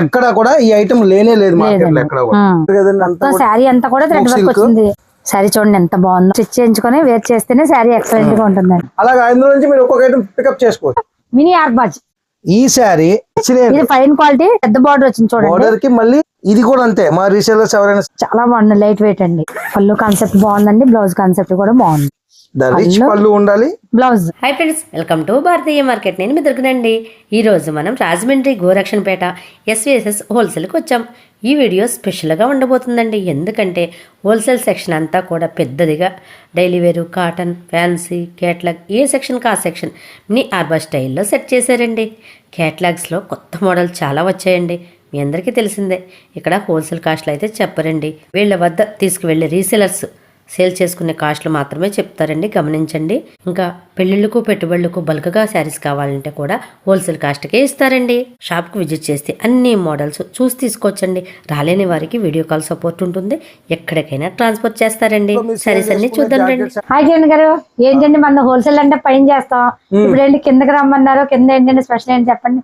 ఎక్కడ కూడా ఈ ఐటమ్ లేనే లేదు మార్కెట్లో. ఎక్కడ కూడా. శారీ అంతా కూడా థ్రెడ్. వర్క్ వచ్చింది. శారీ చూడండి ఎంత బాగుందో. స్టిచ్ చేయించుకొని వేర్ చేస్తేనే శారీ ఎక్సలెంట్గా ఉంటుందండి. అలాగే అందులో నుంచి మీరు ఒక్కొక్క ఐటమ్ పికప్ చేసుకోవచ్చు. మినీ ఆర్బాజ్ ఈ శారీ ఇది ఫైన్ క్వాలిటీ పెద్ద బార్డర్ వచ్చింది చూడండి. బోర్డర్కి మళ్ళీ ఇది కూడా అంతే. మా రీసేలర్స్ ఎవరైనా చాలా బాగుంది లైట్ వెయిట్ అండి. పళ్ళు కాన్సెప్ట్ బాగుందండి బ్లౌజ్ కాన్సెప్ట్ కూడా బాగుంది. రిచ్ పళ్ళు. పళ్ళు ఉండాలి. Blouse hi friends welcome to Bharatiya market నేను మీ దొరికినండి ఈరోజు మనం రాజమండ్రి గోరక్షణపేట ఎస్విఎస్ఎస్ హోల్సేల్కి వచ్చాం. ఈ వీడియో స్పెషల్గా ఉండబోతుందండి. ఎందుకంటే హోల్సేల్ సెక్షన్ అంతా కూడా పెద్దదిగా. డైలీ వేరు కాటన్ ఫ్యాన్సీ కేటలాగ్ ఏ సెక్షన్కి ఆ సెక్షన్ మినీ ఆర్బర్ స్టైల్లో సెట్ చేశారండి. కేటలాగ్స్లో కొత్త మోడల్ చాలా వచ్చాయండి. మీ అందరికీ తెలిసిందే. ఇక్కడ హోల్సేల్ కాస్ట్లు అయితే చెప్పరండి. వీళ్ళ వద్ద తీసుకువెళ్ళే రీసెలర్స్ సేల్ చేసుకునే కాస్ట్లు మాత్రమే చెప్తారండి గమనించండి. ఇంకా పెళ్ళిళ్ళకు పెట్టుబడులకు బల్క్గా శారీస్ కావాలంటే కూడా హోల్సేల్ కాస్ట్కే ఇస్తారండి. షాప్కి విజిట్ చేస్తే అన్ని మోడల్స్ చూసి తీసుకోవచ్చండి. రాలేని వారికి వీడియో కాల్ సపోర్ట్ ఉంటుంది. ఎక్కడికైనా ట్రాన్స్పోర్ట్ చేస్తారండి. శారీస్ అన్ని చూద్దాం రండి. హాయ్ కిరణ్ గారు ఏంటండి మన హోల్సేల్ అంటే పైన చేస్తాం? ఇప్పుడు ఏంటి కిందకి రమ్మన్నారు కింద ఏంటండి స్పెషల్ ఏంటి చెప్పండి.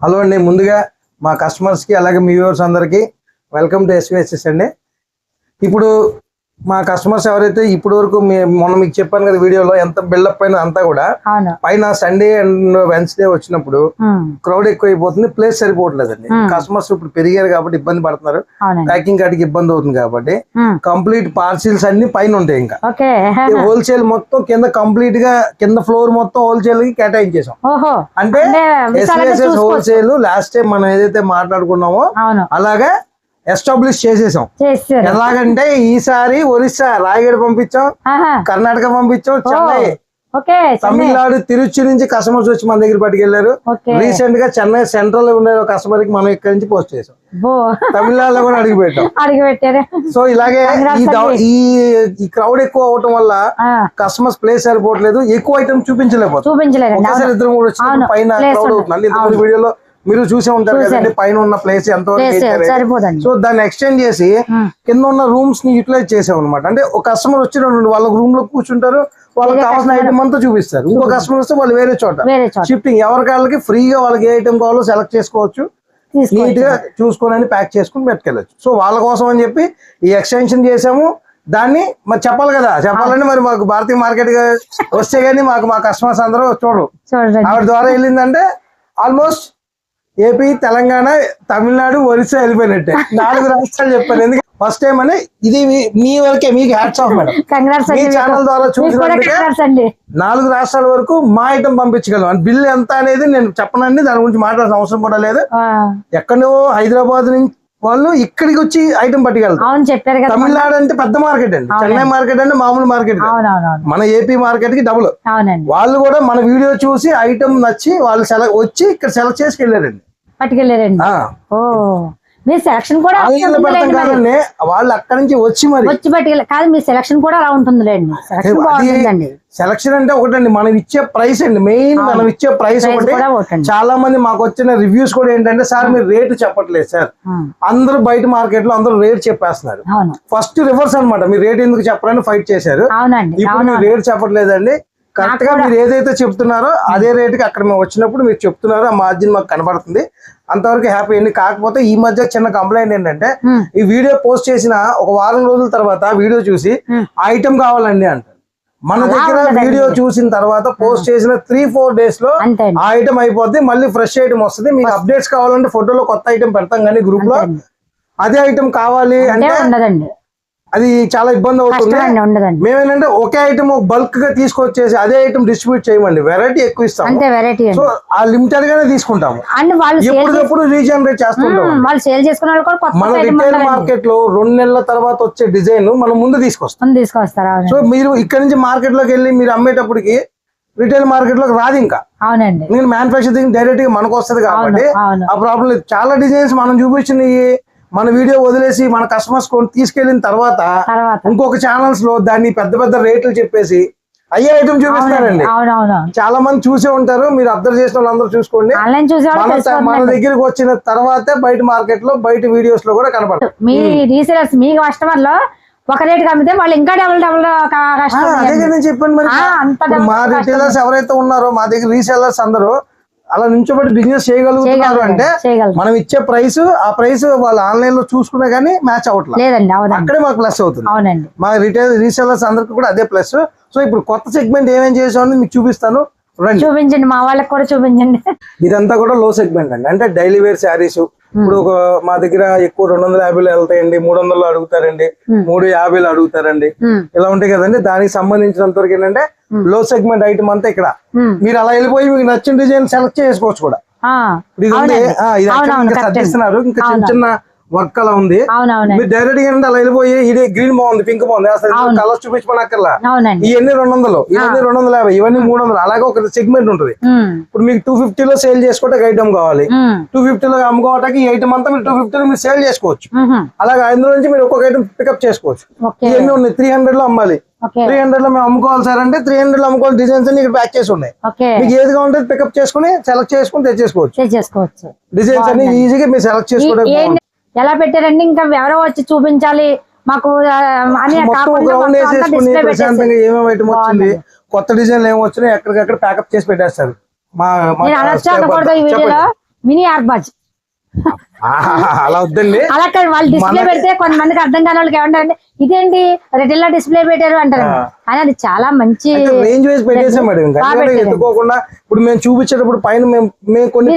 హలో అండి ముందుగా మా కస్టమర్స్కి అలాగే మీ వ్యూవర్స్ అందరికి వెల్కమ్ టు ఎస్విఎస్ఎస్ అండి. ఇప్పుడు మా కస్టమర్స్ ఎవరైతే ఇప్పటి వరకు మొన్న మీకు చెప్పాను కదా వీడియోలో ఎంత బిల్డప్ అయిన అంతా కూడా పైన సండే అండ్ వెన్స్డే వచ్చినప్పుడు క్రౌడ్ ఎక్కువైపోతుంది ప్లేస్ సరిపోవట్లేదండి. కస్టమర్స్ ఇప్పుడు పెరిగారు కాబట్టి ఇబ్బంది పడుతున్నారు. ప్యాకింగ్ కాడికి ఇబ్బంది అవుతుంది కాబట్టి కంప్లీట్ పార్సిల్స్ అన్ని పైన ఉంటాయి ఇంకా. హోల్సేల్ మొత్తం కింద కంప్లీట్గా కింద ఫ్లోర్ మొత్తం హోల్సేల్కి కేటాయించేసాం అంటే చూసుకోవచ్చు. హోల్సేల్ లాస్ట్ టైం మనం ఏదైతే మాట్లాడుకున్నామో అలాగే ఎస్టాబ్లిష్ చేసేసాం. ఎలాగంటే ఈసారి ఒరిస్సా రాయగడ పంపించాం కర్ణాటక పంపించాం చెన్నై. తమిళనాడు తిరుచి నుంచి కస్టమర్స్ వచ్చి మన దగ్గర పట్టుకెళ్ళారు రీసెంట్గా చెన్నై సెంట్రల్లో ఉండే కస్టమర్కి మనం ఇక్కడ నుంచి పోస్ట్ చేసాం. బో. తమిళనాడులో కూడా అడిగి పెట్టాం. అడిగి పెట్టారు. సో ఇలాగే ఈ క్రౌడ్ ఎక్కువ అవటం వల్ల కస్టమర్స్ ప్లేస్ సరిపోవట్లేదు. ఎక్కువ ఐటమ్ అవును. ఇద్దరు కూడా వచ్చినప్పుడు అవును, పైన క్రౌడ్. అవుతుంది. వీడియోలో మీరు చూసే ఉంటారు. కదండి పైన ఉన్న ప్లేస్. సరిపోదండి. సో దాన్ని ఎక్స్టెండ్ చేసి కింద ఉన్న రూమ్స్ని యూటిలైజ్ చేసాం అనమాట అంటే ఒక కస్టమర్ వచ్చి రెండు వాళ్ళ రూమ్లో కూర్చుంటారు వాళ్ళకి కావాల్సిన ఐటమ్ అంతా చూపిస్తారు. ఇంకో కస్టమర్ వస్తే వాళ్ళు వేరే చోట. షిఫ్టింగ్ ఎవరికి వాళ్ళకి ఫ్రీగా వాళ్ళకి ఏ ఐటమ్ కావాలో సెలెక్ట్ చేసుకోవచ్చు. నీట్గా చూసుకొని ప్యాక్ చేసుకుని పెట్టుకెళ్ళచ్చు సో వాళ్ళ కోసం అని చెప్పి ఈ ఎక్స్టెన్షన్ చేసాము. దాన్ని మరి చెప్పాలి కదా. చెప్పాలంటే మరి మాకు భారతీయ మార్కెట్ వస్తే గానీ మాకు మా కస్టమర్స్ అందరూ చూడరు. ఆవిడ ద్వారా వెళ్ళిందంటే ఆల్మోస్ట్ ఏపీ తెలంగాణ తమిళనాడు ఒరిస్సా వెళ్ళిపోయినట్టే. నాలుగు రాష్ట్రాలు చెప్పాను. ఎందుకంటే ఫస్ట్ టైం అని ఇది మీ- వరకే మీకు హ్యాట్స్ ఆఫ్ మేడం మీ ఛానల్ ద్వారా చూసినందుకే అండి. నాలుగు రాష్ట్రాల వరకు మా ఐటమ్ పంపించగలం. బిల్ ఎంత అనేది నేను చెప్పనండి. దాని గురించి మాట్లాడాల్సిన అవసరం కూడా లేదు. ఎక్కడో హైదరాబాద్ నుంచి వాళ్ళు ఇక్కడికి వచ్చి ఐటమ్ పట్టుకెళ్తారు. అవును చెప్పారు కదా తమిళనాడు అంటే పెద్ద మార్కెట్ అండి. చెన్నై మార్కెట్ అంటే మామూలు మార్కెట్ మన ఏపీ మార్కెట్కి డబుల్ వాళ్ళు కూడా మన వీడియో చూసి ఐటమ్ నచ్చి వాళ్ళు సెలెక్ట్ వచ్చి ఇక్కడ సెలెక్ట్ చేసి వెళ్ళారండి పట్టుకెళ్ళారండి సెలక్షన్ కూడా వాళ్ళు అక్కడి నుంచి వచ్చి మరి. వచ్చి పట్టుకెళ్ళి కాదు మీ సెలక్షన్ కూడా అలా ఉంటుందిలేండి. సెలక్షన్ బాగుంటుందండి. సెలక్షన్ అంటే ఒకటండి మనం ఇచ్చే ప్రైస్ అండి. మెయిన్ మనం ఇచ్చే ప్రైస్ ఒకటి. చాలా మంది మాకు వచ్చిన రివ్యూస్ కూడా ఏంటంటే సార్ మీరు రేటు చెప్పట్లేదు సార్. అందరూ బయట మార్కెట్లో అందరూ రేట్ చెప్పేస్తున్నారు. ఫస్ట్ రివర్స్ అన్నమాట. మీరు రేట్ ఎందుకు చెప్పరని ఫైట్ చేశారు. ఇప్పుడు మీరు రేట్ చెప్పట్లేదండి. కరెక్ట్గా మీరు ఏదైతే చెప్తున్నారో అదే రేట్కి అక్కడ మేము వచ్చినప్పుడు మీరు చెప్తున్నారు ఆ మార్జిన్ మాకు కనబడుతుంది. అంతవరకు హ్యాపీ అండి కాకపోతే ఈ మధ్య చిన్న కంప్లైంట్ ఏంటంటే ఈ వీడియో పోస్ట్ చేసిన ఒక వారం రోజుల తర్వాత వీడియో చూసి ఉమ్. ఐటమ్ కావాలండి అంటారు. మన దగ్గర. వీడియో చూసిన తర్వాత పోస్ట్ చేసిన త్రీ ఫోర్ డేస్లో ఆ ఐటమ్ అయిపోద్ది మళ్ళీ ఫ్రెష్ ఐటమ్ వస్తుంది. మీకు అప్డేట్స్ కావాలంటే ఫోటోలో కొత్త ఐటమ్ పెడతాం కానీ గ్రూప్లో. అదే ఐటమ్ కావాలి అంటే అంటే అది చాలా ఇబ్బంది అవుతుంది. మేమేంటంటే ఒకే ఐటమ్ బల్క్గా తీసుకొచ్చేసి అదే ఐటమ్ డిస్ట్రిబ్యూట్ చేయమండి. వెరైటీ ఎక్కువ వెరైటీ సో ఆ లిమిటెడ్ గానే తీసుకుంటాము. ఎప్పటికప్పుడు రీజనరేట్ చేస్తుంటాం మన రిటైల్ మార్కెట్లో రెండు నెలల తర్వాత వచ్చే డిజైన్ మనం ముందు తీసుకొస్తాం. తీసుకొస్తారు సో మీరు ఇక్కడ నుంచి మార్కెట్లోకి వెళ్ళి మీరు అమ్మేటప్పటికి రిటైల్ మార్కెట్లోకి రాదు ఇంకా. అవునండి. నేను మ్యానుఫాక్చరింగ్ డైరెక్ట్గా మనకు వస్తుంది కాబట్టి ఆ ప్రాబ్లం లేదు. చాలా డిజైన్స్ మనం చూపించినవి మన వీడియో వదిలేసి మన కస్టమర్స్ కొని తీసుకెళ్ళిన తర్వాత ఇంకొక ఛానల్స్లో దాన్ని పెద్ద పెద్ద రేట్లు చెప్పేసి అయ్యే ఐటమ్ చూపిస్తారండి. చాలా మంది చూసే ఉంటారు మీరు అబ్జర్వ్ చేసిన వాళ్ళందరూ చూసుకోండి. మన దగ్గరికి వచ్చిన తర్వాతే బయట మార్కెట్లో బయట వీడియోస్లో కూడా కనపడతాయి. మీ రీసేలర్స్ మీ కస్టమర్లో ఒక రేట్ అమ్మితే వాళ్ళు ఇంకా డబుల్ డబుల్ అదే కదా నేను చెప్పాను మరి. మా రిటైలర్స్ ఎవరైతే ఉన్నారో మా దగ్గర రీసెల్లర్స్ అందరూ అలా నుంచోబెట్టి బిజినెస్ చేయగలుగుతున్నారు అంటే. మనం ఇచ్చే ప్రైస్ ఆ ప్రైస్ వాళ్ళు ఆన్లైన్లో చూసుకున్నా గానీ మ్యాచ్ అవ్వట్లేదు అక్కడే మాకు ప్లస్ అవుతుంది. అవునండి. మా రిటైల్ రీసెలర్స్ అందరికి కూడా అదే ప్లస్ సో ఇప్పుడు కొత్త సెగ్మెంట్ ఏమేం చేసామని మీకు చూపిస్తాను. చూపించండి మా వాళ్ళకి కూడా చూపించండి. ఇదంతా కూడా లో సెగ్మెంట్ అండి. అంటే డైలీ వేర్ శారీస్ ఇప్పుడు ఒక మా దగ్గర ఎక్కువ రెండు వందల యాభైలో వెళ్తాయండి మూడు వందలు అడుగుతారండి మూడు యాభైలో అడుగుతారండి. ఇలా ఉంటాయి కదండి దానికి సంబంధించినంత వరకు ఏంటంటే లో సెగ్మెంట్ ఐటమ్ అంతా ఇక్కడ. మీరు అలా వెళ్ళిపోయి మీకు నచ్చిన డిజైన్ సెలెక్ట్ చేసుకోవచ్చు కూడా. ఇది. సర్దిస్తున్నారు. ఇంకా చిన్న చిన్న వర్క్ అలా ఉంది మీరు డైరెక్ట్గా అలా వెళ్ళిపోయి ఇది గ్రీన్ బాగుంది పింక్ బాగుంది అసలు కలర్స్ చూపించమనక్కర్లా. ఇవన్నీ రెండు వందలు ఇవన్నీ రెండు వందల యాభై ఇవన్నీ మూడు వందలు అలాగే ఒక సెగ్మెంట్ ఉంటుంది. ఇప్పుడు మీకు టూ ఫిఫ్టీలో సేల్ చేసుకోవడానికి ఐటమ్ కావాలి. టూ ఫిఫ్టీలో అమ్ముకోవటానికి ఈ ఐటమ్ అంతా మీరు టూ ఫిఫ్టీలో మీరు సేల్ చేసుకోవచ్చు. అలాగే అందులో నుంచి మీరు ఒక్కొక్క ఐటమ్ పికప్ చేసుకోవచ్చు. ఇవన్నీ ఉన్నాయి త్రీ హండ్రెడ్లో అమ్మాలి. త్రీ హండ్రెడ్లో మేము అమ్ముకోవాలి సార్ అంటే త్రీ హండ్రెడ్లో అమ్ముకోవాలి డిజైన్స్ అన్ని ఇక్కడ ప్యాక్ చేసి ఉన్నాయి. మీకు ఏది కావాలంటే పికప్ చేసుకుని సెలెక్ట్ చేసుకుని తెచ్చేసుకోవచ్చు. డిజైన్స్ అన్ని ఈజీగా మీరు సెలెక్ట్ ఏంటి ఎలా పెట్టారండి? ఇంకా ఎవరో వచ్చి చూపించాలి. మాకు అని కాకుండా కొత్త డిజైన్లు ఏమి వచ్చినాయి ఎక్కడికక్కడ ప్యాకప్ చేసి పెట్టేస్తారు. మినీ ఆర్బాజ్ అలా వద్దండి. అలా వాళ్ళు డిస్ప్లే పెడితే కొంతమందికి అర్థం కాని వాళ్ళకి ఏమంటారంటే ఇదేంటి? రిటైల్ డిస్ప్లే పెట్టారు అంటారు. కానీ అది చాలా మంచి రేంజ్ వైజ్ పెట్టేసాం మేడం. ఎత్తుకోకుండా ఇప్పుడు మేము చూపించేటప్పుడు పైన మేము కొన్ని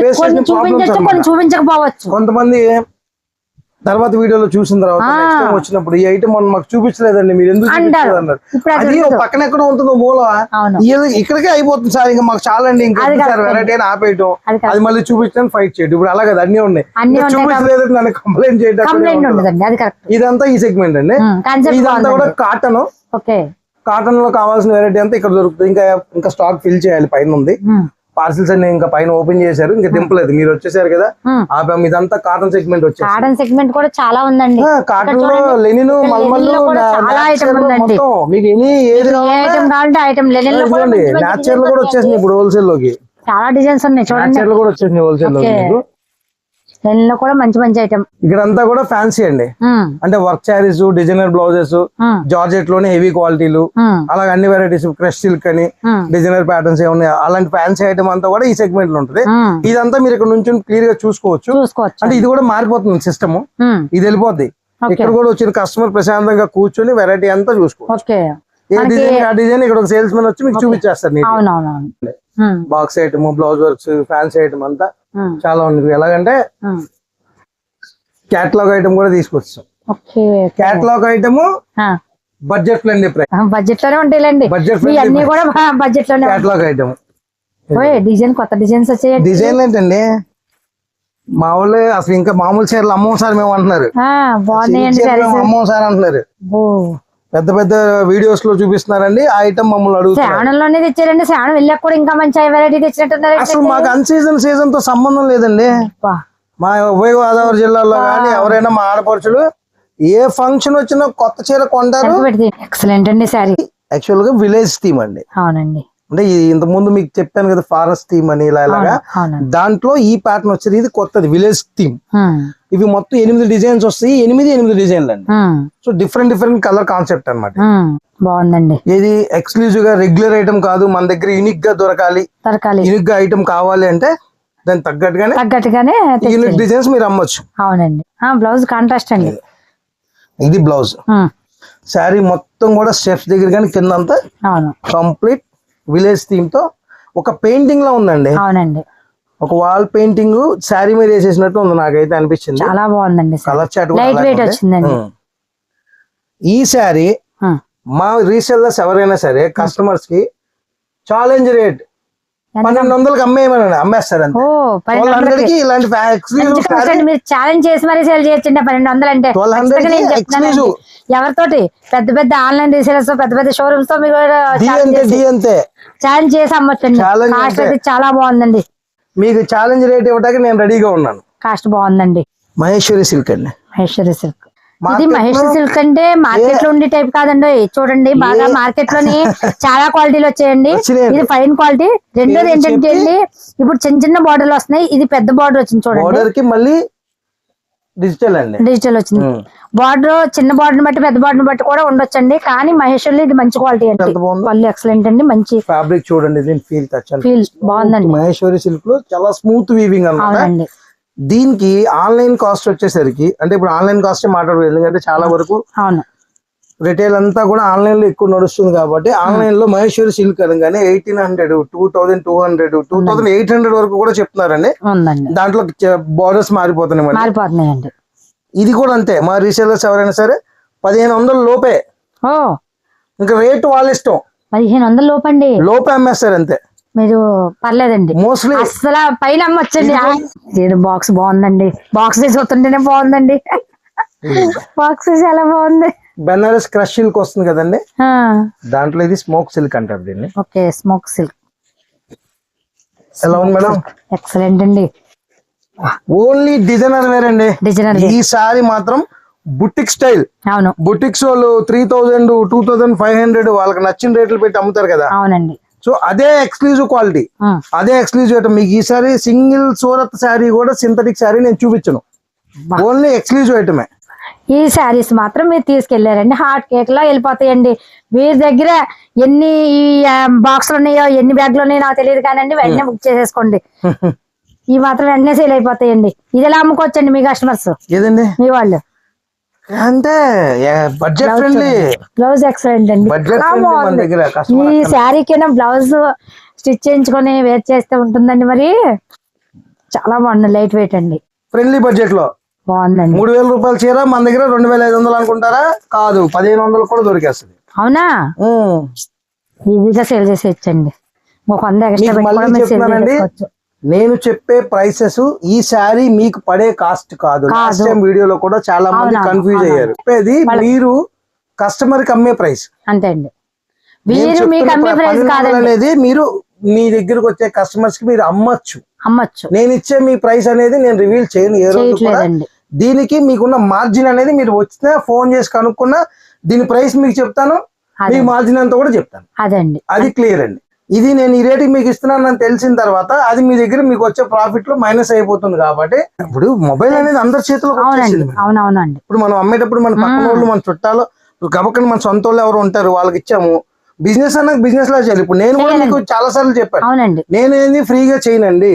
చూపించవచ్చు కొన్ని చూపించకపోవచ్చు. కొంతమంది తర్వాత వీడియోలో చూసిన తర్వాత ఆ. నెక్స్ట్ టైం వచ్చినప్పుడు ఈ ఐటమ్ మాకు చూపించలేదండి మీరు ఎందుకు. చూపించలేదు అన్నారు అది. పక్కన ఎక్కడ ఉంటుందో మూల. ఇక్కడికే అయిపోతుంది సార్ ఇంకా మాకు చాలా అండి ఇంకా సార్ వెరైటీ అని ఆపేయటం. అది మళ్ళీ చూపించడానికి ఫైట్ చేయడం ఇప్పుడు అలా కదా అన్ని ఉన్నాయి. చూపించలేదు నన్ను కంప్లైంట్ చేయడం ఇదంతా ఈ సెగ్మెంట్ అండి. ఇదంతా కూడా కాటన్ కాటన్లో కావాల్సిన వెరైటీ అంతా ఇక్కడ దొరుకుతుంది. ఇంకా ఇంకా స్టాక్ ఫిల్ చేయాలి పైన ఉంది. పార్సిల్స్ అన్ని ఇంకా పైన ఓపెన్ చేశారు ఇంకా దింపలేదు. మీరు వచ్చేసారు కదా ఉమ్. ఆపాం ఇదంతా కాటన్ సెగ్మెంట్ వచ్చేసి కాటన్ సెగ్మెంట్ కూడా చాలా ఉందండి. కాటన్లో. లెనిన్ మల్మల్ కూడా మొత్తం. మీకు ఎనీ ఏది కావాలంటే లో. వచ్చేసింది ఇప్పుడు హోల్సేల్లోకి. చాలా డిజైన్స్ ఉన్నాయి చూడండి. కూడా వచ్చేసింది హోల్సేల్లోకి ఓకే. మీకు లెనిన్లో కూడా మంచి మంచి ఐటమ్ ఇక్కడంతా కూడా ఫ్యాన్సీ అండి. అంటే వర్క్ శారీస్ డిజైనర్ బ్లౌజెస్ జార్జెట్లోనే హెవీ క్వాలిటీలు అలాగే అన్ని వెరైటీస్ క్రష్ సిల్క్ అని డిజైనర్ ప్యాటర్న్స్ ఏమన్నా అలాంటి ఫ్యాన్సీ ఐటమ్ అంతా కూడా ఈ సెగ్మెంట్లో ఉంటుంది. ఇదంతా మీరు ఇక్కడ నుంచి క్లియర్గా చూసుకోవచ్చు. అంటే ఇది కూడా మారిపోతుంది సిస్టమ్ ఇది వెళ్ళిపోద్ది. ఇక్కడ కూడా వచ్చిన కస్టమర్ ప్రశాంతంగా కూర్చొని వెరైటీ అంతా చూసుకోవచ్చు. ఓకే. ఏ డిజైన్ ఆ డిజైన్ ఇక్కడ ఒక సేల్స్ మెన్ వచ్చి మీకు చూపించేస్తారు box item blouse works fancy item అంతా. చాలా ఉంది ఎలాగంటే. క్యాటలాగ్ ఐటమ్ కూడా తీసుకొచ్చాం. Okay catalogue item budget friendly price బడ్జెట్లోనే ఉంటాయిలేండి. Price. కూడా బడ్జెట్లోనే క్యాటలాగ్ ఐటమ్ డిజైన్ కొత్త డిజైన్స్ వచ్చాయండి. డిజైన్ ఏంటండి? మా వాళ్ళు అసలు ఇంకా మామూలు చీరలు అమ్మం సార్ మేము అంటున్నారు సారీస్ అమ్మం సార్ అంటున్నారు. ఓ. పెద్ద పెద్ద వీడియోస్లో చూపిస్తున్నారండి. ఆ ఐటమ్ మమ్మల్ని శ్రావణంలోనే తెచ్చారండి. శ్రావణం వెళ్ళాక కూడా ఇంకా మంచి వెరైటీ తెచ్చినట్టున్నారు అసలు మాకు అన్ సీజన్ సీజన్తో సంబంధం లేదండి. మా ఉభయ గోదావరి జిల్లాలో కానీ ఎవరైనా మా ఆడపడుచులు ఏ ఫంక్షన్ వచ్చినా కొత్త చీర కొంటారు. ఎక్సలెంట్ అండి సారీ. యాక్చువల్గా విలేజ్ థీమ్ అండి. అవునండి. అంటే ఇంత ముందు మీకు చెప్పాను కదా ఫారెస్ట్ థీమ్ అని ఇలా ఇలాగా. దాంట్లో ఈ ప్యాటర్న్ వచ్చేది ఇది కొత్తది విలేజ్ థీమ్ ఇవి మొత్తం ఎనిమిది డిజైన్స్ వస్తాయి ఎనిమిది ఎనిమిది డిజైన్లు అండి so different different colour concept అన్నమాట. ఉమ్, బాగుందండి. ఇది ఎక్స్క్లూజివ్గా రెగ్యులర్ ఐటమ్ కాదు మన దగ్గర యూనిక్గా దొరకాలి. యూనిక్గా ఐటమ్ కావాలి అంటే దానికి తగ్గట్టుగానే తగ్గట్టుగానే. యూనిక్ డిజైన్స్ మీరు అమ్మొచ్చు. అవునండి. బ్లౌజ్ కాంట్రాస్ట్ అండి. ఇది బ్లౌజ్ శారీ మొత్తం కూడా స్టెప్స్ దగ్గర కానీ కింద అంతా కంప్లీట్ విలేజ్ థీమ్తో ఒక పెయింటింగ్ లా ఉందండి అవునండి ఒక వాల్ పెయింటింగ్ శారీ మీద వేసేసినట్టు ఉంది నాకైతే అనిపించింది చాలా బాగుందండి కలర్ చాట్ లైట్ వెయిట్. వచ్చిందండి. ఈ శారీ మా రీసెల్లర్స్ ఎవరైనా సరే కస్టమర్స్కి ఛాలెంజ్ రేట్? పన్నెండు వందలకి అమ్మేయమని అమ్మేస్తారు అంతే. ట్వెల్వ్ హండ్రెడ్కి ఇలాంటి. మీరు ఛాలెంజ్ చేసి మరీ సేల్ చేయొచ్చండి పన్నెండు వందలు అంటే. 1200 ఖచ్చితంగా నేను కి చెప్తున్నానండి. exclusive. ఎవరితోటి? పెద్ద పెద్ద ఆన్లైన్ రీసేలర్స్ పెద్ద పెద్ద షోరూమ్స్తో మీరు ఛాలెంజ్ చేసి అమ్మొచ్చండి. చాలా బాగుందండి. మీకు ఛాలెంజ్ రేట్ ఇవ్వడానికి నేను రెడీగా ఉన్నాను. కాస్ట్ బాగుందండి. మహేశ్వరి సిల్క్ అండి. మహేశ్వరి సిల్క్ ఇది లో- సిల్క్ అంటే మార్కెట్లో ఉండే టైప్ కాదండి. చూడండి బాగా మార్కెట్లోని చాలా క్వాలిటీలు వచ్చాయండి. ఇది ఫైన్ క్వాలిటీ రెండోది ఏంటంటే అండి ఇప్పుడు చిన్న చిన్న బార్డర్లు వస్తున్నాయి. ఇది పెద్ద బార్డర్ వచ్చింది చూడండి. మళ్ళీ డిజిటల్ అండి. డిజిటల్ వచ్చింది. బార్డర్ చిన్న బార్డర్ బట్టి పెద్ద బార్డర్ బట్టి కూడా ఉండొచ్చండి. కానీ మహేశ్వర్లో ఇది మంచి క్వాలిటీ అండి. వాళ్ళు ఎక్సలెంట్ అండి. మంచి ఫ్యాబ్రిక్ చూడండి ఫీల్ టచ్ అండి ఫీల్ బాగుందండి. మహేశ్వరి సిల్క్లో చాలా స్మూత్ వీవింగ్ అవునండి. దీనికి ఆన్లైన్ కాస్ట్ వచ్చేసరికి అంటే ఇప్పుడు ఆన్లైన్ కాస్ట్ మాట్లాడదు ఎందుకంటే చాలా వరకు అవును. రిటైల్ అంతా కూడా ఆన్లైన్లో ఎక్కువ నడుస్తుంది కాబట్టి ఆన్లైన్లో మహేశ్వరి సిల్క్ అనగానే eighteen hundred two thousand two hundred two thousand eight hundred వరకు కూడా చెప్తున్నారండి. దాంట్లో బార్డర్స్ మారిపోతున్నాయి ఇది కూడా అంతే మా రీసేలర్స్ ఎవరైనా సరే పదిహేను వందల లోపే. ఇంకా రేటు వాళ్ళ ఇష్టం. పదిహేను వందల లోపండి. లోపే అమ్మేస్తారు అంతే. మీరు పర్లేదండి. మోస్ట్లీ అసలు పైన అమ్మొచ్చండి ఇది బాక్స్ బాగుందండి. బాక్స్ చూస్తుంటేనే బాగుందండి. బాక్స్ చాలా బాగుంది? బెనారస్ క్రష్ సిల్క్ వస్తుంది కదండి? దాంట్లో ఇది స్మోక్ సిల్క్ అంటారు దీన్ని. ఓకే స్మోక్ సిల్క్ ఎలా ఉంది మేడం? ఎక్సలెంట్ అండి. ఓన్లీ డిజైనర్ వేర్ అండి. డిజైనర్ ఈ సారీ మాత్రం బుటిక్ స్టైల్ అవును. బుటిక్స్ వాళ్ళు three thousand two thousand five hundred వాళ్ళకి నచ్చిన రేట్లు పెట్టి అమ్ముతారు కదా. అవునండి. సో అదే ఎక్స్క్లూజివ్ క్వాలిటీ అదే ఎక్స్క్లూజివ్ ఐటమ్ మీకు ఈసారి సింగిల్ సూరత్ శారీ కూడా సింథటిక్ శారీ నేను చూపించను. ఓన్లీ ఎక్స్క్లూజివ్ ఐటమే ఈ శారీస్ మాత్రం మీరు తీసుకెళ్ళారండి. హాట్ కేక్ లా వెళ్ళిపోతాయండి. వీరి దగ్గర ఎన్ని ఈ బాక్సులు ఉన్నాయో ఎన్ని బ్యాగ్లు ఉన్నాయో నాకు తెలియదు కానండి వెంటనే బుక్ చేసేసుకోండి. ఈ మాత్రం వెంటనే సేల్ అయిపోతాయండి. ఇది ఎలా అమ్ముకోవచ్చండి మీ కస్టమర్స్ ఏదండి? మీ వాళ్ళు. అంటే బడ్జెట్ ఫ్రెండ్లీ బ్లౌజ్ ఎక్సలెంట్ అండి. ఈ శారీకైనా బ్లౌజ్ స్టిచ్ చేయించుకొని వేర్ చేస్తే ఉంటుందండి మరి. చాలా బాగుంది లైట్ వెయిట్ అండి. ఫ్రెండ్లీ బడ్జెట్లో. బాగుందండి. మూడు వేల రూపాయల చీర మన దగ్గర రెండు వేల ఐదు వందలు అనుకుంటారా? కాదు పదిహేను వందలు కూడా దొరికేస్తుంది. అవునా. ఈజీగా సేల్ చేసేయచ్చండి ఒక వంద ఎక్స్ట్రా నేను చెప్పే ప్రైసెస్ ఈ శారీ మీకు పడే కాస్ట్ కాదు. లాస్ట్. టైం వీడియోలో కూడా చాలా మంది కన్ఫ్యూజ్. అయ్యారు. చెప్పేది మీరు కస్టమర్కి అమ్మే ప్రైస్ అంతే అండి. అనేది మీరు మీ దగ్గరకు వచ్చే కస్టమర్స్కి మీరు అమ్మొచ్చు. అమ్మొచ్చు. నేను ఇచ్చే మీ ప్రైస్ అనేది నేను రివీల్ చేయను ఏ రోజు కూడా. దీనికి మీకున్న మార్జిన్ అనేది మీరు వచ్చినా ఫోన్ చేసి కనుక్కున్నా దీని ప్రైస్ మీకు చెప్తాను మీ మార్జిన్ అంతా కూడా చెప్తాను. అదండి అది క్లియర్ అండి. ఇది నేను ఈ రేటుకి మీకు ఇస్తున్నాను అని తెలిసిన తర్వాత అది మీ దగ్గర మీకు వచ్చే ప్రాఫిట్లో మైనస్ అయిపోతుంది కాబట్టి ఇప్పుడు మొబైల్ అనేది అందరి చేతిలో అవునండి. అవునవునండి. ఇప్పుడు మనం అమ్మేటప్పుడు మన పక్కన వాళ్ళు మన చుట్టాలు గబక్కన మన సొంత వాళ్ళు ఎవరు ఉంటారు వాళ్ళకి ఇచ్చాము. బిజినెస్ అన్న బిజినెస్ లా చేయాలి. ఇప్పుడు నేను కూడా మీకు చాలా సార్లు చెప్పాను. అవునండి. నేను ఏంది ఫ్రీగా చేయనండి.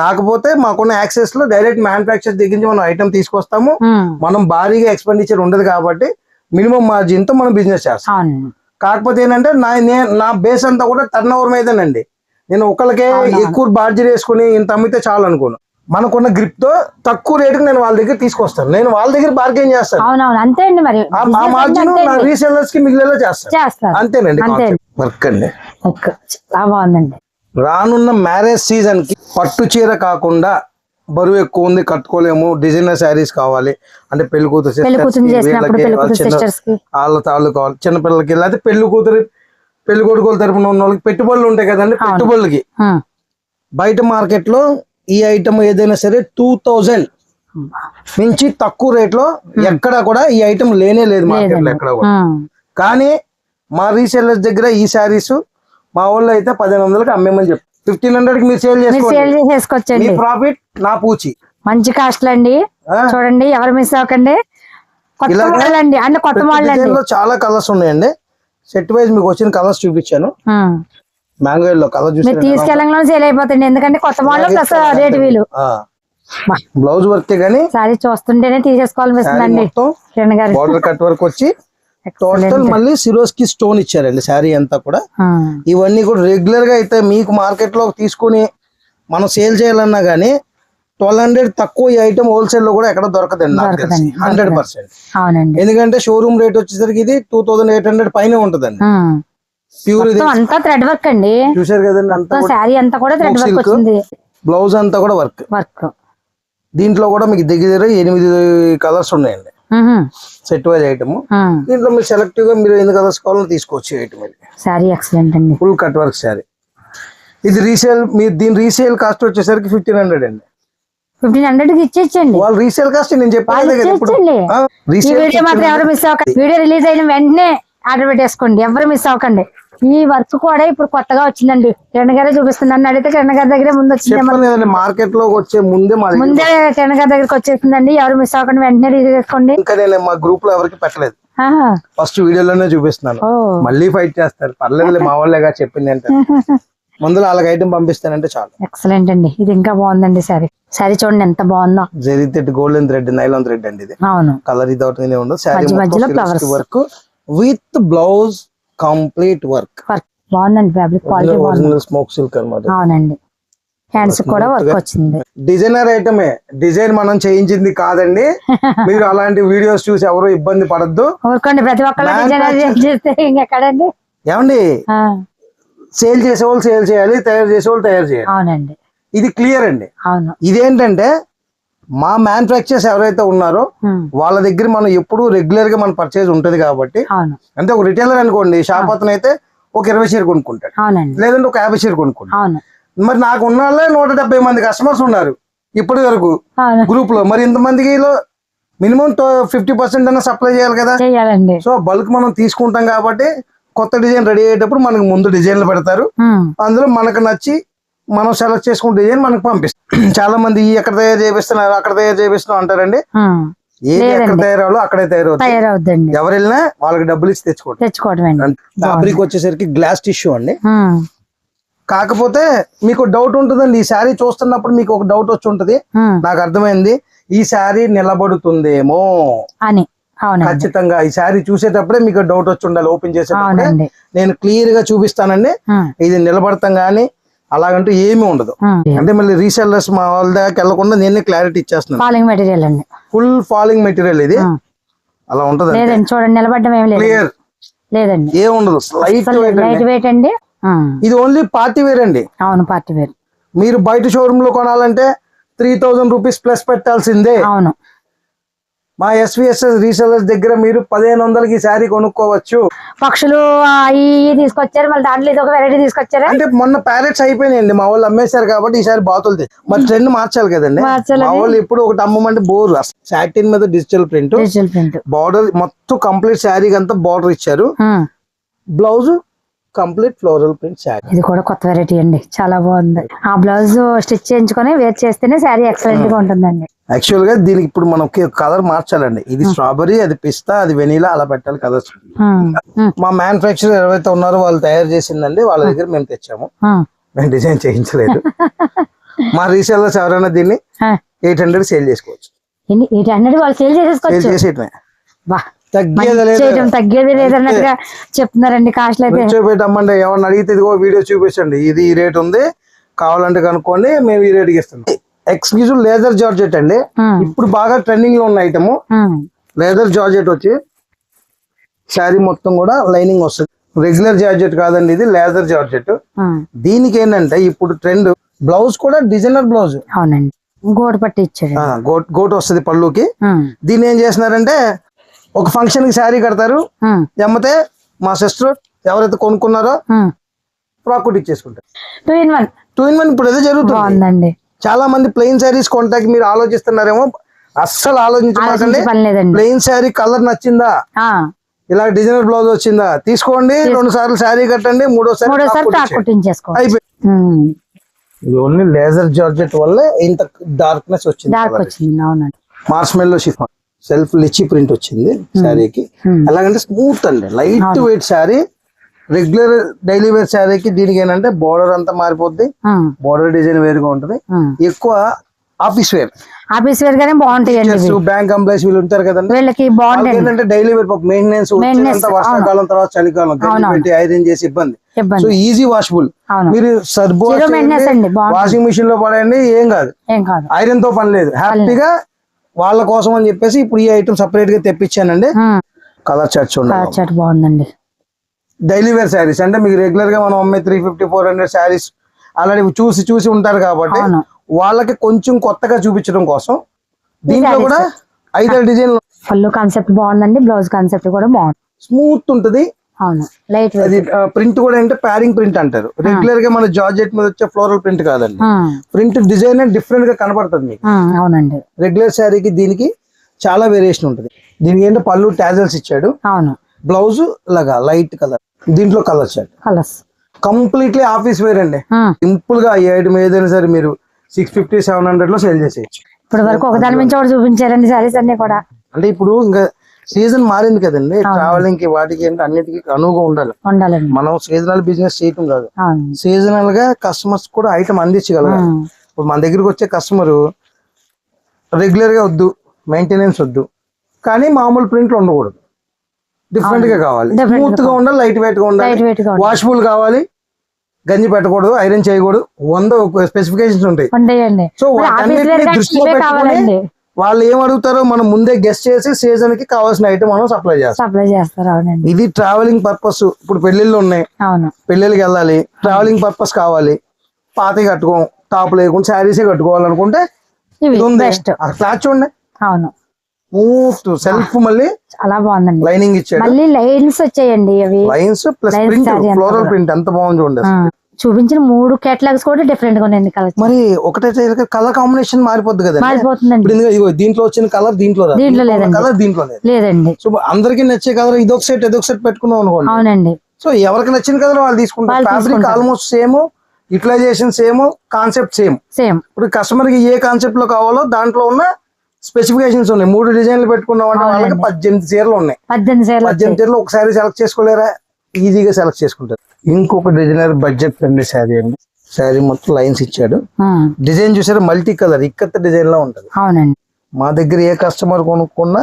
కాకపోతే మాకున్న యాక్సెస్లో డైరెక్ట్ మ్యానుఫాక్చర్ దగ్గర నుంచి మనం ఐటమ్ తీసుకొస్తాము. మనం భారీగా ఎక్స్పెండిచర్ ఉండదు కాబట్టి మినిమం మార్జిన్తో మనం బిజినెస్ చేస్తాం. కాకపోతే ఏంటంటే నా నే- నా బేస్ అంతా కూడా టర్న్ ఓవర్ మీదేనండి. నేను ఒకరికే. ఎక్కువ బార్జీ వేసుకుని ఇంత అమ్మితే చాలు అనుకోను మనకున్న గ్రిప్తో తక్కువ రేటుకి నేను వాళ్ళ దగ్గర తీసుకొస్తాను. నేను వాళ్ళ దగ్గర బార్గెన్ చేస్తాను. అవునవును అంతే అండి మరి. ఆ- మార్జిన్ నా. రీసెల్లర్స్కి మిగిలేలా చేస్తాను. అంతేనండి అంతే. వర్క్ అండి. బాగుందండి. రానున్న మ్యారేజ్ సీజన్కి పట్టు చీర కాకుండా బరువు ఎక్కువ ఉంది కట్టుకోలేము డిజైనర్ శారీస్ కావాలి. అంటే పెళ్ళి కూతురు వాళ్ళ తాళ్ళు కావాలి చిన్న పిల్లలకి. లేకపోతే పెళ్ళి కూతురు పెళ్ళి కొడుకుల తరపున ఉన్న వాళ్ళకి పెట్టుబడులు ఉంటాయి కదండి. పెట్టుబడులకి. బయట మార్కెట్లో ఈ ఐటమ్ ఏదైనా సరే టూ థౌజండ్ నుంచి తక్కువ రేట్లో ఎక్కడ కూడా ఈ ఐటమ్ లేనే లేదు మార్కెట్లో ఎక్కడ కానీ మా రీసెల్లర్స్ దగ్గర ఈ శారీస్ మా వాళ్ళు అయితే పదిహేను వందలకి అమ్మేమని చెప్పి ఫిఫ్టీన్ హండ్రెడ్కి మీరు సేల్ సేల్ చేసేసుకోవచ్చండి ప్రాఫిట్ నా పూచి. మంచి కాస్ట్లు అండి? చూడండి ఎవరు మిస్ అవ్వకండి. కొత్త మోడల్ అండి అంటే కొత్త మోడల్ అండి చాలా కలర్స్ ఉన్నాయండి. సెట్ వైజ్ మీకు వచ్చిన కలర్స్ చూపించాను. మ్యాంగో కలర్ చూసి తీసుకెళ్ళంగానే సేల్ అయిపోతుంది ఎందుకంటే కొత్త మోడల్ ప్లస్ రేట్ వీలు. బ్లౌజ్ వర్క్ కానీ సారీ చూస్తుంటేనే కిరణ్ గారు. బార్డర్ కట్ వర్క్ వచ్చి టోటల్ మళ్ళీ సిరోస్కి స్టోన్ ఇచ్చారండి శారీ అంతా కూడా. ఇవన్నీ కూడా రెగ్యులర్గా అయితే మీకు మార్కెట్లో తీసుకుని మనం సేల్ చేయాలన్నా గానీ ట్వెల్వ్ హండ్రెడ్ తక్కువ ఈ ఐటమ్ హోల్సేల్లో కూడా ఎక్కడ దొరకదండి నాకు హండ్రెడ్ పర్సెంట్ ఎందుకంటే షోరూమ్ రేట్ వచ్చేసరికి ఇది టూ థౌసండ్ ఎయిట్ హండ్రెడ్ పైన ఉంటదండి. ప్యూర్ అంతా థ్రెడ్ వర్క్ అండి. చూసారు కదండి అంతా మొత్తం శారీ అంతా కూడా థ్రెడ్ వర్క్. వచ్చింది. బ్లౌజ్ అంతా కూడా వర్క్ వర్క్ దీంట్లో కూడా మీకు దగ్గర దగ్గర ఎనిమిది కలర్స్ ఉన్నాయండి. Set wise item. దీంట్లో మీరు సెలెక్టివ్గా మీరు ఎన్ని కలర్స్ కావాలో తీసుకోవచ్చు ఐటమ్ ఇది శారీ ఎక్సలెంట్ అండి. Full cut work sari. ఇది రీసేల్ మీరు దీని రీసేల్ కాస్ట్ వచ్చేసరికి ఫిఫ్టీన్ హండ్రెడ్ అండి. ఫిఫ్టీన్ హండ్రెడ్కి ఇచ్చేచ్చండి వాళ్ళ రీసేల్ కాస్ట్ నేను చెప్పాను కదా వీడియో మాత్రం ఎవరు మిస్ అవ్వకండి. వీడియో రిలీజ్ అయిన వెంటనే ఆర్డర్ పెట్టేసుకోండి. ఎవరు మిస్ అవ్వకండి. ఈ వర్క్ కూడా ఇప్పుడు కొత్తగా వచ్చిందండి. కిరణ్ గారే చూపిస్తుంది నన్ను అడిగితే కిరణ్ గారి దగ్గర ముందు వచ్చింది మార్కెట్లో వచ్చే ముందే ముందే కిరణ్ గారి దగ్గరికి వచ్చేసిందండి. ఎవరు మిస్ అవ్వకుండా వెంటనే ఇంకా నేను మా గ్రూప్లో ఎవరికి పెట్టలేదు. ఫస్ట్ వీడియోలోనే చూపిస్తున్నాను. మళ్ళీ ఫైట్ చేస్తారు. పర్లేదులే మా వాళ్ళేగా చెప్పింది అంటే. ముందులో వాళ్ళకి ఐటమ్ పంపిస్తానంటే చాలు. ఎక్సలెంట్ అండి. ఇది ఇంకా బాగుందండి సారీ సారీ చూడండి ఎంత బాగుందో. జరిగితే గోల్డెన్ థ్రెడ్ నైలాన్ థ్రెడ్ అండి ఇది. అవును. కలర్ ఇది ఒకటి ఉండదు మధ్య మధ్యలో flowers. Work with blouse complete work. బాగుందండి fabric quality original smoke silk అనమాట అవునండి. హ్యాండ్స్ కూడా వర్క్ వచ్చింది. డిజైనర్ ఐటమే డిజైన్ మనం చేయించింది కాదండి. మీరు అలాంటి వీడియోస్ చూసి ఎవరు ఇబ్బంది పడద్దు. ఊరుకోండి ప్రతి Manufacture- డిజైనర్ చేస్తే ఇంకెక్కడండి ఏమండి? సేల్ చేసే వాళ్ళు సేల్ చేయాలి తయారు చేసే వాళ్ళు తయారు చేయాలి. అవునండి. ఇది క్లియర్ అండి. అవును. ఇదేంటంటే మా మ్యానుఫ్యాక్చర్స్ ఎవరైతే ఉన్నారో వాళ్ళ దగ్గర మనం ఎప్పుడు రెగ్యులర్గా మన పర్చేజ్ ఉంటది కాబట్టి అంటే ఒక రిటైలర్ అనుకోండి షాప్ అతను అయితే ఒక ఇరవై చీర కొనుక్కుంటాడు. లేదంటే ఒక యాభై చీర కొనుక్కుంటాడు. మరి నాకు ఉన్న వాళ్ళే నూట డెబ్బై మంది కస్టమర్స్ ఉన్నారు ఇప్పటి వరకు గ్రూప్లో. మరి ఇంతమందికి మినిమం ఫిఫ్టీ పర్సెంట్ అన్న సప్లై చేయాలి కదా? సో బల్క్ మనం తీసుకుంటాం కాబట్టి కొత్త డిజైన్ రెడీ అయ్యేటప్పుడు మనకు ముందు డిజైన్లు పెడతారు. అందులో మనకు నచ్చి మనం సెలెక్ట్ చేసుకున్న డిజైన్ మనకు పంపిస్తాం చాలా మంది ఈ ఎక్కడ తయారు చేపిస్తున్నారు అక్కడ తయారు చేపిస్తున్నాం అంటారండి? ఏది ఎక్కడ అక్కడే తయారవుతుంది తయారవుద్దండి. ఎవరు వెళ్ళినా వాళ్ళకి డబ్బులు ఇచ్చి తెచ్చుకోవడం. ఫ్యాబ్రిక్ వచ్చేసరికి గ్లాస్ టిష్యూ అండి. కాకపోతే మీకు డౌట్ ఉంటుందండి ఈ శారీ చూస్తున్నప్పుడు మీకు ఒక డౌట్ వచ్చి ఉంటది. నాకు అర్థమైంది ఈ శారీ నిలబడుతుందేమో. అని. ఖచ్చితంగా ఈ శారీ చూసేటప్పుడే మీకు డౌట్ వచ్చి ఉండాలి ఓపెన్ చేసేటప్పుడే. నేను క్లియర్గా చూపిస్తానండి. ఇది నిలబడతాం గానీ అలాగంటూ ఏమీ ఉండదు. అంటే మళ్ళీ రీసెల్లర్స్ మా వాళ్ళ దగ్గర వెళ్ళకుండా నేనే క్లారిటీ ఇచ్చేస్తున్నాను. ఫాలింగ్ మెటీరియల్ అండి. ఫుల్ ఫాలింగ్ మెటీరియల్ ఇది. అలా ఉంటది లేదండి చూడండి నిలబడడం ఏం లేదు. క్లియర్ లేదండి. ఏ ఉండదు. లైట్ వెయిట్ అండి. ఇది ఓన్లీ పార్టీ వేర్ అండి. అవును పార్టీ వేర్ మీరు బయట షోరూమ్లో కొనాలంటే త్రీ థౌజండ్ రూపీస్ ప్లస్ పెట్టాల్సిందే. అవును. మా ఎస్విఎస్ఎస్ రీసెలర్స్ దగ్గర మీరు పదిహేను వందలకి శారీ కొనుక్కోవచ్చు. పక్షులు ఈ తీసుకొచ్చారు మళ్ళీ దాంట్లో ఇది ఒక వెరైటీ తీసుకొచ్చారా? అంటే మొన్న ప్యారెట్స్ అయిపోయినాయండి మా వాళ్ళు అమ్మేశారు కాబట్టి ఈసారి బాతులు మరి ట్రెండ్ మార్చాలి కదండి. మా వాళ్ళు ఇప్పుడు ఒకటి అమ్మమంటే బోర్ సాటిన్ మీద డిజిటల్ ప్రింట్ బార్డర్ మొత్తం కంప్లీట్ శారీకి అంతా బార్డర్ ఇచ్చారు. Blouse complete floral print sari. ఇది కూడా కొత్త వెరైటీ అండి చాలా బాగుంది. ఆ బ్లౌజ్ స్టిచ్ చేయించుకొని వేర్ చేస్తేనే శారీ ఎక్సలెంట్గా ఉంటుందండి. యాక్చువల్గా దీనికి ఇప్పుడు మనం కలర్ మార్చాలండి. ఇది స్ట్రాబెరీ అది పిస్తా అది వెనీలా అలా పెట్టాలి కలర్స్ మా మ్యానుఫ్యాక్చరర్ ఎవరైతే ఉన్నారో వాళ్ళు తయారు చేసిందండి వాళ్ళ దగ్గర మేము తెచ్చాము. మేము డిజైన్ చేయించలేదు. మా రీసెల్లర్స్ ఎవరైనా దీన్ని ఎయిట్ హండ్రెడ్ సేల్ చేసుకోవచ్చు. ఎన్ని ఎయిట్ హండ్రెడ్ వాళ్ళు సేల్ చేసేయటమే. తగ్గేది లేదన్నట్టుగా చెప్తున్నారండి కాస్ట్లు అయితే కూర్చోబెట్టి అమ్మండి ఎవరిని అడిగితే ఇదిగో వీడియో చూపించండి. ఇది ఈ రేట్ ఉంది కావాలంటే కనుక్కోండి మేము ఈ రేట్కి ఇస్తాం ఎక్స్క్లూజివ్ లేదర్ జార్జెట్ అండి. ఇప్పుడు బాగా ట్రెండింగ్లో ఉన్న ఐటమ్ లేదర్ జార్జెట్ వచ్చి శారీ మొత్తం కూడా లైనింగ్ వస్తుంది. రెగ్యులర్ జార్జెట్ కాదండి ఇది లేదర్ జార్జెట్. దీనికి ఏంటంటే ఇప్పుడు ట్రెండ్ బ్లౌజ్ కూడా డిజైనర్ బ్లౌజ్ అవునండి. పట్టి ఇచ్చాడు గోట్ గోట్ వస్తుంది పళ్ళుకి. దీన్ని ఏం చేస్తున్నారంటే ఒక ఫంక్షన్కి శారీ కడతారు. ఎమ్మతే మా సిస్టర్ ఎవరైతే కొనుక్కున్నారో కుట్టి ఇచ్చేసుకుంటారు two in one two in one ఇప్పుడు అదే జరుగుతుంది. చాలా మంది ప్లెయిన్ శారీస్ కొంటాకి మీరు ఆలోచిస్తున్నారేమో? అస్సలు ఆలోచించమాకండి. ఆలోచించే పని లేదండి ప్లెయిన్ శారీ కలర్ నచ్చిందా ఇలా డిజైనర్ బ్లౌజ్ వచ్చిందా? తీసుకోండి రెండు సార్లు శారీ కట్టండి మూడోసారి అయిపోయింది. ఇది ఓన్లీ లేజర్ జార్జెట్ వల్ల ఇంత డార్క్నెస్ వచ్చింది marshmallow chiffon self litchi print వచ్చింది శారీకి. ఎలాగంటే స్మూత్ అండి. Light weight sari regular daily wear శారీకి దీనికి ఏంటంటే బోర్డర్ అంతా మారిపోద్ది. బోర్డర్ డిజైన్ వేరుగా ఉంటుంది. ఎక్కువ ఆఫీస్ వేర్ ఆఫీస్ వేర్ గానే బాగుంటాయండి ఇవి. బ్యాంక్ ఎంప్లాయీస్ వీళ్ళు ఉంటారు కదండి. వీళ్ళకి బాగుంటాయి ఏంటంటే డైలీ వేర్ మెయింటెనెన్స్ వర్షాకాలం తర్వాత చలికాలం పెట్టి ఐరన్ చేసి ఇబ్బంది. సో ఈజీ వాషబుల్ మీరు సర్బో బాగుంటుంది. వాషింగ్ మిషన్లో పడేయండి ఏం కాదు. ఐరన్తో పని లేదు. హ్యాపీగా వాళ్ళ కోసం అని చెప్పేసి ఇప్పుడు ఈ ఐటమ్ సపరేట్గా తెప్పించానండి. కలర్ కలర్ చాట్ బాగుందండి. Daily wear saris. అంటే మీకు రెగ్యులర్గా మనం అమ్మే three fifty four hundred saris already చూసి చూసి ఉంటారు కాబట్టి వాళ్ళకి కొంచెం కొత్తగా చూపించడం కోసం దీంట్లో కూడా ఐదారు డిజైన్ పళ్ళు కాన్సెప్ట్ బాగుందండి బ్లౌజ్ కాన్సెప్ట్ కూడా బాగుంది. స్మూత్ ఉంటుంది. అవును. లైట్ అది ప్రింట్ కూడా అంటే ప్యారింగ్ ప్రింట్ అంటారు. రెగ్యులర్గా మన జార్జెట్ మీద వచ్చే ఫ్లోరల్ ప్రింట్ కాదండి. ప్రింట్ డిజైన్ డిఫరెంట్గా కనబడుతుంది మీకు. అవునండి. రెగ్యులర్ శారీకి దీనికి చాలా వేరియేషన్ ఉంటుంది. దీనికి ఏంటంటే పళ్ళు టాజల్స్ ఇచ్చాడు. అవును. బ్లౌజ్ లాగా లైట్ కలర్ దీంట్లో కలర్స్ అండి కలర్స్ కంప్లీట్లీ ఆఫీస్ వేర్ అండి. సింపుల్గా ఈ ఐటమ్ ఏదైనా సరే మీరు సిక్స్ ఫిఫ్టీ సెవెన్ హండ్రెడ్లో సేల్ చేసేయచ్చు. ఇప్పుడు వరకు ఒకదాని మించి ఒకటి చూపించారండి సారీస్ అన్ని కూడా. అంటే ఇప్పుడు ఇంకా సీజన్ మారింది కదండి. ట్రావెలింగ్కి వాటికి ఏంటి అన్నిటికీ అనువుగా ఉండాలి. మనం సీజనల్ బిజినెస్ చేయటం కాదు. సీజనల్గా కస్టమర్స్ కూడా ఐటమ్ అందించగలగాలి. ఉమ్. ఇప్పుడు మన దగ్గరికి వచ్చే కస్టమర్ రెగ్యులర్గా వద్దు మెయింటెనెన్స్ వద్దు. కానీ మామూలు ప్రింట్లు ఉండకూడదు. డిఫరెంట్గా కావాలి. స్మూత్గా ఉండాలి లైట్ వెయిట్గా ఉండాలి. వాషబుల్ కావాలి. గంజి పెట్టకూడదు ఐరన్ చేయకూడదు. వంద స్పెసిఫికేషన్స్ ఉంటాయి. సో దృష్టిలో పెట్టుకొని వాళ్ళు ఏం అడుగుతారో మనం ముందే గెస్ట్ చేసి సీజన్కి కావాల్సిన ఐటమ్ మనం సప్లై చేస్తాం. సప్లై చేస్తారు ఇది ట్రావెలింగ్ పర్పస్ ఇప్పుడు పెళ్ళిళ్ళు ఉన్నాయి. అవును. పెళ్ళిళ్ళకి వెళ్ళాలి. ట్రావెలింగ్ పర్పస్ కావాలి. పాత కట్టుకోం టాప్ లేకుండా శారీసే కట్టుకోవాలనుకుంటే ఇది ఉంది. క్లాత్ చూడండి. అవును. స్మూత్ సెల్ఫ్ మళ్ళీ చాలా బాగుందండి. లైనింగ్ ఇచ్చాడు. మళ్ళీ లైన్స్ వచ్చాయండి అవి. Lines plus print floral. Print ఎంత బాగుంది చూడండి చూపించిన మూడు కేటలాగ్స్ కూడా డిఫరెంట్గా ఉన్నాయండి కలర్ మరి ఒకటే కలర్ కాంబినేషన్ మారిపోద్ది కదా మారిపోతుందండి. ఇందులో ఇగో దీంట్లో వచ్చిన కలర్ దీంట్లో. దీంట్లో లేదండి. కలర్ దీంట్లో లేదు. లేదండి. సో అందరికి నచ్చే కలర్ ఇదొక సెట్ ఇదొక సెట్ పెట్టుకున్నాం అనుకోండి. అవునండి. సో ఎవరికి నచ్చిన కలర్ వాళ్ళు తీసుకుంటారు. Fabric. Almost same utilisation same concept same same ఇప్పుడు కస్టమర్కి ఏ కాన్సెప్ట్లో కావాలో దాంట్లో ఉన్న స్పెసిఫికేషన్స్ ఉన్నాయి. మూడు డిజైన్లు పెట్టుకున్నాం అంటే వాళ్ళకి పద్దెనిమిది చీరలు ఉన్నాయి. పద్దెనిమిది సేలు పద్దెనిమిది చీరలు ఒకసారి సెలెక్ట్ చేసుకోలేరా? ఈజీగా సెలెక్ట్ చేసుకుంటారు. ఇంకొక డిజైనర్ బడ్జెట్ ఫ్రెండ్లీ శారీ అండి. శారీ మొత్తం లైన్స్ ఇచ్చాడు. డిజైన్ చూసారా? మల్టీ కలర్ ఇక్కత్త డిజైన్లో ఉంటది. అవునండి. మా దగ్గర ఏ కస్టమర్ కొనుక్కున్నా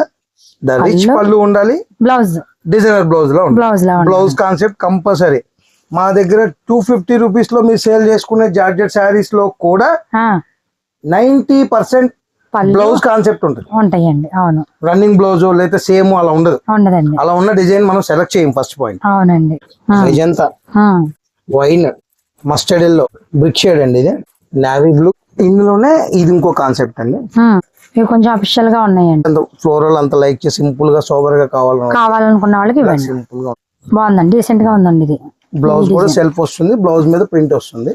రిచ్ పళ్ళు ఉండాలి. బ్లౌజ్. డిజైనర్ బ్లౌజ్లో బ్లౌజ్. Blouse concept compulsory. మా దగ్గర టూ ఫిఫ్టీ రూపీస్లో మీరు సేల్ చేసుకునే జార్జెట్ శారీస్లో కూడా నైన్టీ పర్సెంట్ బ్లౌజ్ కాన్సెప్ట్ ఉంటుంది. ఉంటాయండి అవును. రన్నింగ్ బ్లౌజ్ లేదా సేమ్ అలా ఉండదు. ఉండదండి. అలా ఉన్న డిజైన్ మనం సెలెక్ట్ చేయం ఫస్ట్ పాయింట్ అవునండి. ఆ, wine mustard yellow brick shade అండి ఇది. నావీ బ్లూ ఇందులోనే ఇది ఇంకో కాన్సెప్ట్ అండి. ఇవి కొంచెం అఫిషియల్గా ఉన్నాయండి. ఫ్లోరల్ అంత లైక్ చేసి సింపుల్గా సోబర్గా కావాలన్నా కావాలనుకున్న వాళ్ళకి ఇవ్వండి. సింపుల్గా బాగుందండి డీసెంట్గా ఉందండి ఇది. బ్లౌజ్ కూడా సెల్ఫ్ వస్తుంది బ్లౌజ్ మీద ప్రింట్ వస్తుంది.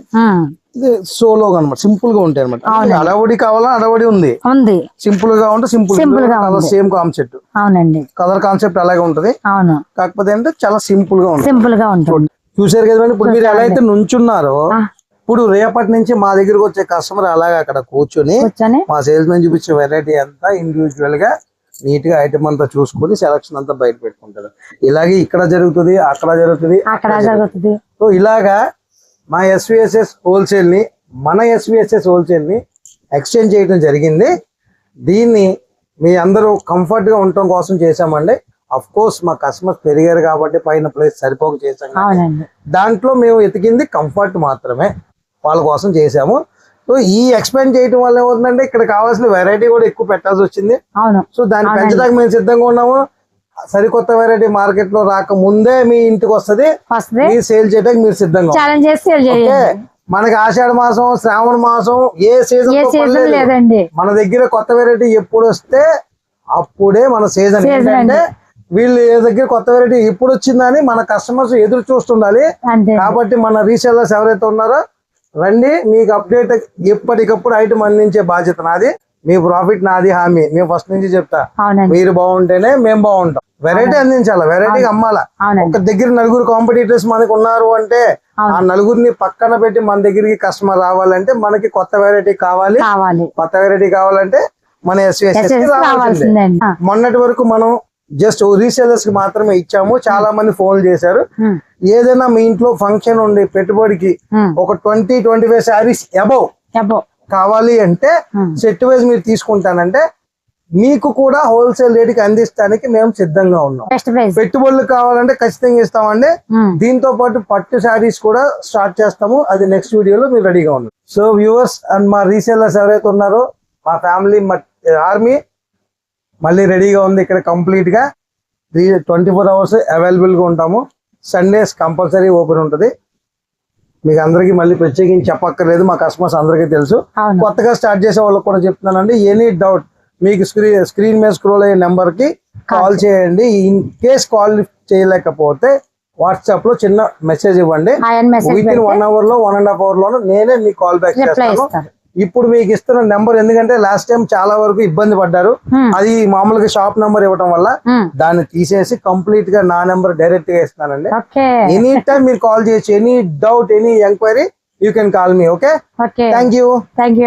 ఇది సోలోగా అనమాట సింపుల్గా ఉంటాయి అనమాట అడవడి కావాలా అడవడి ఉంది. ఉంది. సింపుల్గా ఉంటే సింపుల్ Simple గా. సేమ్ కాన్సెప్ట్ అవునండి. కలర్ కాన్సెప్ట్ అలాగే ఉంటది. అవును. కాకపోతే అంటే చాలా సింపుల్గా ఉంటుంది. సింపుల్గా ఉంటుంది చూసారు కదా ఇప్పుడు మీరు ఎలా అయితే నుంచున్నారో. ఇప్పుడు రేపటి నుంచి మా దగ్గరకు వచ్చే కస్టమర్ అలాగే అక్కడ కూర్చొని కూర్చొని మా సేల్స్ మెన్ చూపించే వెరైటీ అంతా ఇండివిజువల్గా నీట్గా ఐటమ్ అంతా చూసుకొని సెలక్షన్ అంతా బయట పెట్టుకుంటారు. ఇలాగే ఇక్కడ జరుగుతుంది అక్కడ జరుగుతుంది అక్కడ జరుగుతుంది. సో ఇలాగా మా ఎస్విఎస్ఎస్ హోల్సేల్ని మన ఎస్విఎస్ఎస్ హోల్సేల్ని ఎక్స్చేంజ్ చేయడం జరిగింది. దీన్ని మీ అందరూ కంఫర్ట్గా ఉండటం కోసం చేసామండి అఫ్ కోర్స్ మా కస్టమర్స్ పెరిగారు కాబట్టి పైన ప్లేస్ సరిపోక అవునండి. దాంట్లో మేము ఎతికింది కంఫర్ట్ మాత్రమే వాళ్ళ కోసం చేసాము సో ఈ ఎక్స్పెండ్ చేయడం వల్ల ఏమవుతుందంటే ఇక్కడ కావాల్సిన వెరైటీ కూడా ఎక్కువ పెట్టాల్సి వచ్చింది. సో దాన్ని పెంచడానికి మేము సిద్ధంగా ఉన్నాము. సరికొత్త వెరైటీ మార్కెట్లో రాక ముందే మీ ఇంటికి వస్తది. మీరు సేల్ చేయడానికి మీరు సిద్ధంగా ఉన్నారు. ఛాలెంజ్ చేసి సేల్ ఓకే చేయండి. మనకి ఆషాఢ మాసం శ్రావణ మాసం ఏ సీజన్ లేదండి. మన దగ్గర కొత్త వెరైటీ ఎప్పుడు వస్తే అప్పుడే మన సీజన్ ఏంటంటే వీళ్ళు ఏ దగ్గర కొత్త వెరైటీ ఎప్పుడు వచ్చిందని మన కస్టమర్స్ ఎదురు చూస్తుండాలి. కాబట్టి మన రీసెల్లర్స్ ఎవరైతే ఉన్నారో రండి మీకు అప్డేట్ ఎప్పటికప్పుడు ఐటమ్ అందించే బాధ్యత నాది. మీ ప్రాఫిట్ నాది హామీ. మేము ఫస్ట్ నుంచి చెప్తా. మీరు బాగుంటేనే మేము బాగుంటాం. వెరైటీ అందించాలి? వెరైటీకి అమ్మాలా? ఒక దగ్గర నలుగురు కాంపిటీటర్స్ మనకు ఉన్నారు అంటే ఆ నలుగురిని పక్కన పెట్టి మన దగ్గరికి కస్టమర్ రావాలంటే మనకి కొత్త వెరైటీ కావాలి. కొత్త వెరైటీ కావాలంటే మన మొన్నటి వరకు మనం జస్ట్ రీసేలర్స్కి మాత్రమే ఇచ్చాము. చాలా మంది ఫోన్ చేశారు. ఏదైనా మీ ఇంట్లో ఫంక్షన్ ఉండి పెట్టుబడికి. ఒక twenty twenty five saris above కావాలి అంటే. సెట్ వైజ్ మీరు తీసుకుంటానంటే మీకు కూడా హోల్సేల్ రేటుకి అందిస్తానికి మేము సిద్ధంగా ఉన్నాం. పెట్టుబడులు కావాలంటే ఖచ్చితంగా ఇస్తామండి. దీంతో పాటు పట్టు శారీస్ కూడా స్టార్ట్ చేస్తాము. అది నెక్స్ట్ వీడియోలో మీరు రెడీగా ఉన్నారు సో వ్యూవర్స్ అండ్ మా రీసేలర్స్ ఎవరైతే ఉన్నారో మా ఫ్యామిలీ ఆర్మీ మళ్ళీ రెడీగా ఉంది ఇక్కడ కంప్లీట్గా. ట్వంటీ ఫోర్ అవర్స్ అవైలబుల్గా ఉంటాము. సండేస్ కంపల్సరీ ఓపెన్ ఉంటుంది. మీకు అందరికీ మళ్ళీ ప్రత్యేకించి చెప్పక్కర్లేదు మా కస్టమర్స్ అందరికీ తెలుసు. కొత్తగా స్టార్ట్ చేసే వాళ్ళకి కూడా చెప్తున్నానండి ఎనీ డౌట్ మీకు స్క్రీన్ స్క్రీన్ మీద స్క్రోల్ అయ్యే నెంబర్కి కాల్ చేయండి. ఇన్ కేస్ కాల్ చేయలేకపోతే వాట్సాప్లో చిన్న మెసేజ్ ఇవ్వండి. విత్ ఇన్ వన్ అవర్లో వన్ అండ్ హాఫ్ అవర్లో నేనే మీకు కాల్ బ్యాక్ చేస్తాను. ఇప్పుడు మీకు ఇస్తున్న నెంబర్ ఎందుకంటే లాస్ట్ టైం చాలా వరకు ఇబ్బంది పడ్డారు. అది మామూలుగా షాప్ నెంబర్ ఇవ్వడం వల్ల దాన్ని తీసేసి కంప్లీట్గా నా నెంబర్ డైరెక్ట్గా ఇస్తున్నానండి. ఓకే. ఎనీ టైం మీరు కాల్ చేయొచ్చు. Any doubt any enquiry you can call me okay? Okay. Thank you thank you